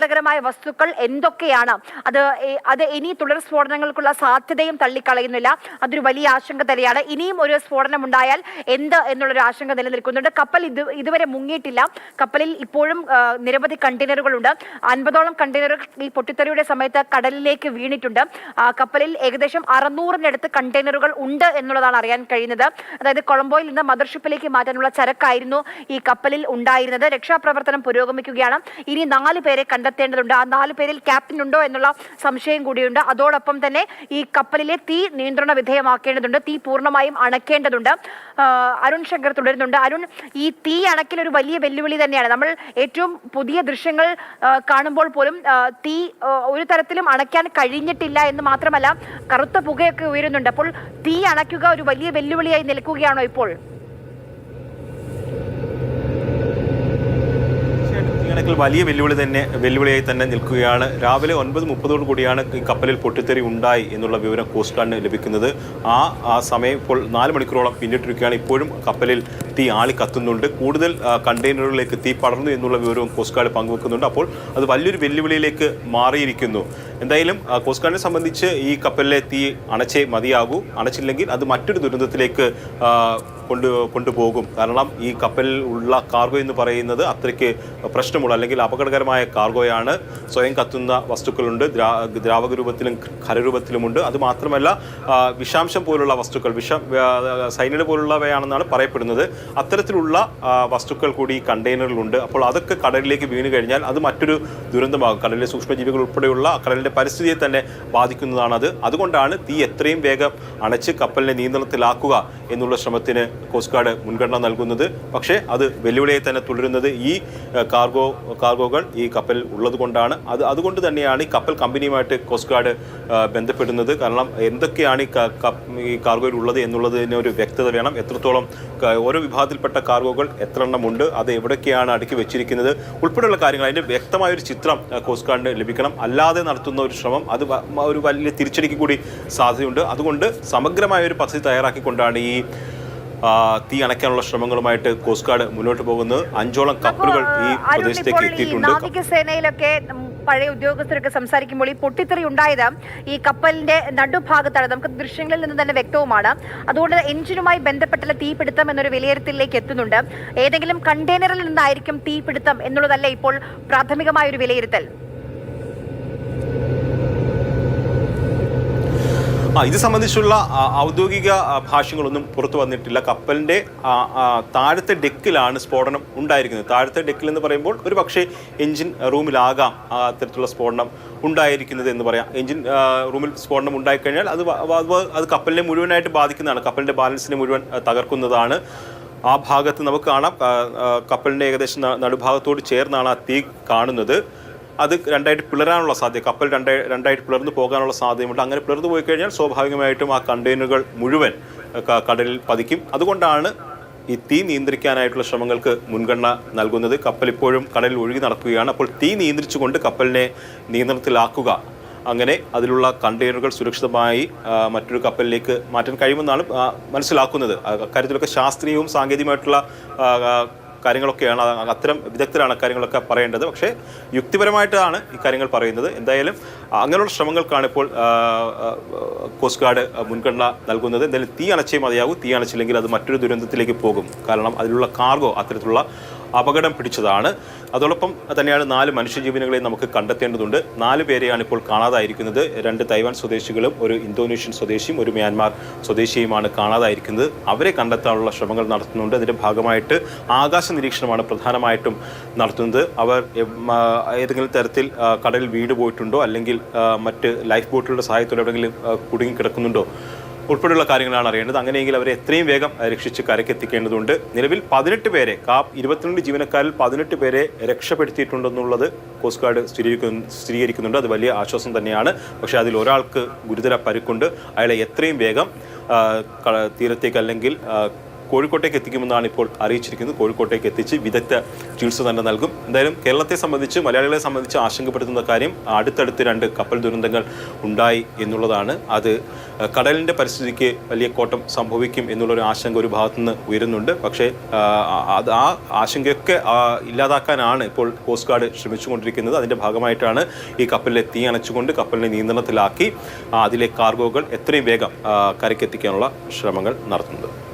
അപകടകരമായ വസ്തുക്കൾ എന്തൊക്കെയാണ്? അത് അത് ഇനി തുടർ സ്ഫോടനങ്ങൾക്കുള്ള സാധ്യതയും തള്ളിക്കളയുന്നില്ല. അതൊരു വലിയ ആശങ്ക തന്നെയാണ്. ഇനിയും ഒരു സ്ഫോടനം ഉണ്ടായാൽ എന്ത് എന്നുള്ളൊരു ആശങ്ക നിലനിൽക്കുന്നുണ്ട്. കപ്പൽ ഇത് ഇതുവരെ മുങ്ങിയിട്ടില്ല. കപ്പലിൽ ഇപ്പോഴും നിരവധി കണ്ടെയ്നറുകളുണ്ട്. അൻപതോളം കണ്ടെയ്നറുകൾ ഈ പൊട്ടിത്തെറിയുടെ സമയത്ത് കടലിലേക്ക് വീണിട്ടുണ്ട്. കപ്പലിൽ ഏകദേശം അറുന്നൂറിനടുത്ത് കണ്ടെയ്നറുകൾ ഉണ്ട് എന്നുള്ളതാണ് അറിയാൻ കഴിയുന്നത്. അതായത് കൊളംബോയിൽ നിന്ന് മദർഷിപ്പിലേക്ക് മാറ്റാനുള്ള ചരക്കായിരുന്നു ഈ കപ്പലിൽ ഉണ്ടായിരുന്നത്. രക്ഷാപ്രവർത്തനം പുരോഗമിക്കുകയാണ്. ഇനി നാല് പേരെ കണ്ടെത്തേണ്ടതുണ്ട്. ആ നാല് പേരിൽ ക്യാപ്റ്റൻ ഉണ്ടോ എന്നുള്ള സംശയം കൂടിയുണ്ട്. അതോടൊപ്പം തന്നെ ഈ കപ്പലിലെ തീ നിയന്ത്രണ വിധേയമാക്കേണ്ടതുണ്ട്. തീ പൂർണമായും അണക്കേണ്ടതുണ്ട്. അരുൺ ശങ്കർ തുടരുന്നുണ്ട്. അരുൺ ഈ തീ അണക്കിൽ ഒരു വലിയ വെല്ലുവിളി തന്നെയാണ്. നമ്മൾ ഏറ്റവും പുതിയ ദൃശ്യങ്ങൾ കാണുമ്പോൾ പോലും തീ ഒരു തരത്തിലും അണയ്ക്കാൻ കഴിഞ്ഞിട്ടില്ല എന്ന് മാത്രമല്ല കറുത്ത പുകയൊക്കെ ഉയരുന്നുണ്ട്. അപ്പോൾ തീ അണയ്ക്കുക ഒരു വലിയ വെല്ലുവിളിയായി നിൽക്കുകയാണോ ഇപ്പോൾ? തീർച്ചയായിട്ടും വലിയ വെല്ലുവിളി തന്നെ വെല്ലുവിളിയായി തന്നെ നിൽക്കുകയാണ്. രാവിലെ ഒൻപത് മുപ്പതോടു കൂടിയാണ് ഈ കപ്പലിൽ പൊട്ടിത്തെറി ഉണ്ടായി എന്നുള്ള വിവരം കോസ്റ്റ് ഗാർഡിന് ലഭിക്കുന്നത്. ആ ആ സമയം ഇപ്പോൾ നാല് മണിക്കൂറോളം പിന്നിട്ടിരിക്കുകയാണ്. ഇപ്പോഴും കപ്പലിൽ തീ ആളി കത്തുന്നുണ്ട്. കൂടുതൽ കണ്ടെയ്നറുകളിലേക്ക് തീ പടർന്നു എന്നുള്ള വിവരവും കോസ്റ്റ് ഗാർഡ് പങ്കുവെക്കുന്നുണ്ട്. അപ്പോൾ അത് വലിയൊരു വെല്ലുവിളിയിലേക്ക് മാറിയിരിക്കുന്നു. എന്തായാലും കോസ്റ്റ് ഗാർഡിനെ സംബന്ധിച്ച് ഈ കപ്പലിലെ തീ അണച്ചേ മതിയാകൂ. അണച്ചില്ലെങ്കിൽ അത് മറ്റൊരു ദുരന്തത്തിലേക്ക് കൊണ്ട് കൊണ്ടുപോകും. കാരണം ഈ കപ്പലിൽ ഉള്ള കാർഗോ എന്ന് പറയുന്നത് അത്രയ്ക്ക് പ്രശ്നമുള്ള അല്ലെങ്കിൽ അപകടകരമായ കാർഗോയാണ് സ്വയം കത്തുന്ന വസ്തുക്കളുണ്ട്. ദ്രാ ദ്രാവക രൂപത്തിലും ഖരരൂപത്തിലുമുണ്ട്. അത് മാത്രമല്ല വിഷാംശം പോലുള്ള വസ്തുക്കൾ വിഷം സൈനിഡ് പോലുള്ളവയാണെന്നാണ് പറയപ്പെടുന്നത്. അത്തരത്തിലുള്ള വസ്തുക്കൾ കൂടി ഈ കണ്ടെയ്നറിലുണ്ട് അപ്പോൾ അതൊക്കെ കടലിലേക്ക് വീണ് കഴിഞ്ഞാൽ അത് മറ്റൊരു ദുരന്തമാകും. കടലിലെ സൂക്ഷ്മജീവികൾ ഉൾപ്പെടെയുള്ള കടലിന്റെ പരിസ്ഥിതിയെ തന്നെ ബാധിക്കുന്നതാണത്. അത് അതുകൊണ്ടാണ് തീ എത്രയും വേഗം അണച്ച് കപ്പലിനെ നിയന്ത്രണത്തിലാക്കുക എന്നുള്ള ശ്രമത്തിന് കോസ്റ്റ് ഗാർഡ് മുൻഗണന നൽകുന്നത്. പക്ഷേ അത് വെല്ലുവിളിയെ തന്നെ തുടരുന്നത് ഈ കാർഗോ കാർഗോകൾ ഈ കപ്പൽ ഉള്ളത് കൊണ്ടാണ് അത് അതുകൊണ്ട് തന്നെയാണ് ഈ കപ്പൽ കമ്പനിയുമായിട്ട് കോസ്റ്റ് ഗാർഡ് ബന്ധപ്പെടുന്നത്. കാരണം എന്തൊക്കെയാണ് ഈ കാർഗോയിൽ ഉള്ളത് എന്നുള്ളതിന് ഒരു വ്യക്തത വേണം. എത്രത്തോളം ഓരോ വിഭാഗത്തിൽപ്പെട്ട കാർഗോകൾ എത്ര എണ്ണമുണ്ട് അത് എവിടെയൊക്കെയാണ് അടുക്കി വെച്ചിരിക്കുന്നത് ഉൾപ്പെടെയുള്ള കാര്യങ്ങൾ. അതിന്റെ വ്യക്തമായ ഒരു ചിത്രം കോസ്റ്റ് ഗാർഡിന് ലഭിക്കണം. അല്ലാതെ നടത്തുന്ന ഒരു ശ്രമം അത് ഒരു വലിയ തിരിച്ചടിക്ക് കൂടി സാധ്യതയുണ്ട്. അതുകൊണ്ട് സമഗ്രമായ ഒരു പദ്ധതി തയ്യാറാക്കിക്കൊണ്ടാണ് ഈ തീ അണയ്ക്കാനുള്ള ശ്രമങ്ങളുമായിട്ട് കോസ്റ്റ് ഗാർഡ് മുന്നോട്ട് പോകുന്നത് അഞ്ചോളം കപ്പലുകൾ ഈ പ്രദേശത്തേക്ക് എത്തിയിട്ടുണ്ട്. നാവികസേനയിലൊക്കെ പഴയ ഉദ്യോഗസ്ഥരൊക്കെ സംസാരിക്കുമ്പോൾ ഈ പൊട്ടിത്തെറി ഉണ്ടായത് ഈ കപ്പലിന്റെ നടുഭാഗത്താണ്. നമുക്ക് ദൃശ്യങ്ങളിൽ നിന്ന് തന്നെ വ്യക്തവുമാണ്. അതുകൊണ്ട് എഞ്ചിനുമായി ബന്ധപ്പെട്ടുള്ള തീപിടുത്തം എന്നൊരു വിലയിരുത്തലിലേക്ക് എത്തുന്നുണ്ട്. ഏതെങ്കിലും കണ്ടെയ്നറിൽ നിന്നായിരിക്കും തീപിടുത്തം എന്നുള്ളതല്ല ഇപ്പോൾ പ്രാഥമികമായ ഒരു വിലയിരുത്തൽ? ആ ഇത് സംബന്ധിച്ചുള്ള ഔദ്യോഗിക ഭാഷ്യങ്ങളൊന്നും പുറത്തു വന്നിട്ടില്ല. ആ, താഴത്തെ ഡെക്കിലാണ് സ്ഫോടനം ഉണ്ടായിരിക്കുന്നത്. താഴത്തെ ഡെക്കിൽ എന്ന് പറയുമ്പോൾ ഒരു പക്ഷേ എഞ്ചിൻ റൂമിലാകാം അത്തരത്തിലുള്ള സ്ഫോടനം ഉണ്ടായിരിക്കുന്നത് എന്ന് പറയാം. എഞ്ചിൻ റൂമിൽ സ്ഫോടനം ഉണ്ടായിക്കഴിഞ്ഞാൽ അത് അത് കപ്പലിനെ മുഴുവനായിട്ട് ബാധിക്കുന്നതാണ്. കപ്പലിന്റെ ബാലൻസിനെ മുഴുവൻ തകർക്കുന്നതാണ്. ആ ഭാഗത്ത് നമുക്ക് കാണാം കപ്പലിന്റെ ഏകദേശം നടുഭാഗത്തോട് ചേർന്നാണ് ആ തീ കാണുന്നത്. അത് രണ്ടായിട്ട് പിളരാനുള്ള സാധ്യത കപ്പൽ രണ്ടായി രണ്ടായിട്ട് പിളർന്നു പോകാനുള്ള സാധ്യതയുണ്ട് അങ്ങനെ പിളർന്നു പോയി കഴിഞ്ഞാൽ സ്വാഭാവികമായിട്ടും ആ കണ്ടെയ്നറുകൾ മുഴുവൻ കടലിൽ പതിക്കും. അതുകൊണ്ടാണ് ഈ തീ നിയന്ത്രിക്കാനായിട്ടുള്ള ശ്രമങ്ങൾക്ക് മുൻഗണന നൽകുന്നത്. കപ്പൽ ഇപ്പോഴും കടലിൽ ഒഴുകി നടക്കുകയാണ്. അപ്പോൾ തീ നിയന്ത്രിച്ചുകൊണ്ട് കപ്പലിനെ നിയന്ത്രണത്തിലാക്കുക. അങ്ങനെ അതിലുള്ള കണ്ടെയ്നറുകൾ സുരക്ഷിതമായി മറ്റൊരു കപ്പലിലേക്ക് മാറ്റാൻ കഴിയുമെന്നാണ് മനസ്സിലാക്കുന്നത്. അക്കാര്യത്തിലൊക്കെ ശാസ്ത്രീയവും സാങ്കേതികമായിട്ടുള്ള കാര്യങ്ങളൊക്കെയാണ് അത് അത്തരം വിദഗ്ധരാണ് കാര്യങ്ങളൊക്കെ പറയേണ്ടത്. പക്ഷേ യുക്തിപരമായിട്ടാണ് ഈ കാര്യങ്ങൾ പറയുന്നത്. എന്തായാലും അങ്ങനെയുള്ള ശ്രമങ്ങൾക്കാണ് ഇപ്പോൾ കോസ്റ്റ് ഗാർഡ് മുൻഗണന നൽകുന്നത്. എന്തായാലും തീ അണച്ചേ മതിയാകും. തീ അണച്ചില്ലെങ്കിൽ അത് മറ്റൊരു ദുരന്തത്തിലേക്ക് പോകും. കാരണം അതിലുള്ള കാർഗോ അത്തരത്തിലുള്ള അപകടം പിടിച്ചതാണ്. അതോടൊപ്പം തന്നെയാണ് നാല് മനുഷ്യജീവനുകളെ നമുക്ക് കണ്ടെത്തേണ്ടതുണ്ട്. നാല് പേരെയാണ് ഇപ്പോൾ കാണാതായിരിക്കുന്നത്. രണ്ട് തൈവാൻ സ്വദേശികളും ഒരു ഇന്തോനേഷ്യൻ സ്വദേശിയും ഒരു മ്യാൻമാർ സ്വദേശിയുമാണ് കാണാതായിരിക്കുന്നത്. അവരെ കണ്ടെത്താനുള്ള ശ്രമങ്ങൾ നടത്തുന്നുണ്ട്. അതിന്റെ ഭാഗമായിട്ട് ആകാശ നിരീക്ഷണമാണ് പ്രധാനമായിട്ടും നടത്തുന്നത്. അവർ ഏതെങ്കിലും തരത്തിൽ കടലിൽ വീട് പോയിട്ടുണ്ടോ? അല്ലെങ്കിൽ മറ്റ് ലൈഫ് ബോട്ടുകളുടെ സഹായത്തോടെ എവിടെയെങ്കിലും കുടുങ്ങി കിടക്കുന്നുണ്ടോ? ഉൾപ്പെടെയുള്ള കാര്യങ്ങളാണ് അറിയേണ്ടത്. അങ്ങനെയെങ്കിൽ അവരെ എത്രയും വേഗം രക്ഷിച്ച് കരക്കെത്തിക്കേണ്ടതുണ്ട് നിലവിൽ പതിനെട്ട് പേരെ കാപ്പ് ഇരുപത്തിരണ്ട് ജീവനക്കാരിൽ പതിനെട്ട് പേരെ രക്ഷപ്പെടുത്തിയിട്ടുണ്ടെന്നുള്ളത് കോസ്റ്റ് ഗാർഡ് സ്ഥിരീകരിക്കുന്നു സ്ഥിരീകരിക്കുന്നുണ്ട്. അത് വലിയ ആശ്വാസം തന്നെയാണ്. പക്ഷേ അതിൽ ഒരാൾക്ക് ഗുരുതര പരുക്കുണ്ട്. അയാളെ എത്രയും വേഗം തീരത്തേക്ക് അല്ലെങ്കിൽ കോഴിക്കോട്ടേക്ക് എത്തിക്കുമെന്നാണ് ഇപ്പോൾ അറിയിച്ചിരിക്കുന്നത്. കോഴിക്കോട്ടേക്ക് എത്തിച്ച് വിദഗ്ധ ചികിത്സ തന്നെ നൽകും. എന്തായാലും കേരളത്തെ സംബന്ധിച്ച് മലയാളികളെ സംബന്ധിച്ച് ആശങ്കപ്പെടുത്തുന്ന കാര്യം അടുത്തടുത്ത് രണ്ട് കപ്പൽ ദുരന്തങ്ങൾ ഉണ്ടായി എന്നുള്ളതാണ്. അത് കടലിന്റെ പരിസ്ഥിതിക്ക് വലിയ കോട്ടം സംഭവിക്കും എന്നുള്ളൊരു ആശങ്ക ഒരു ഭാഗത്തുനിന്ന് ഉയരുന്നുണ്ട്. പക്ഷേ അത് ആ ആശങ്കയൊക്കെ ഇല്ലാതാക്കാനാണ് ഇപ്പോൾ കോസ്റ്റ് ഗാർഡ് ശ്രമിച്ചുകൊണ്ടിരിക്കുന്നത്. അതിന്റെ ഭാഗമായിട്ടാണ് ഈ കപ്പലിലെ തീ അണച്ചുകൊണ്ട് കപ്പലിനെ നിയന്ത്രണത്തിലാക്കി അതിലെ കാർഗോകൾ എത്രയും വേഗം കരയ്ക്കെത്തിക്കാനുള്ള ശ്രമങ്ങൾ നടത്തുന്നത്.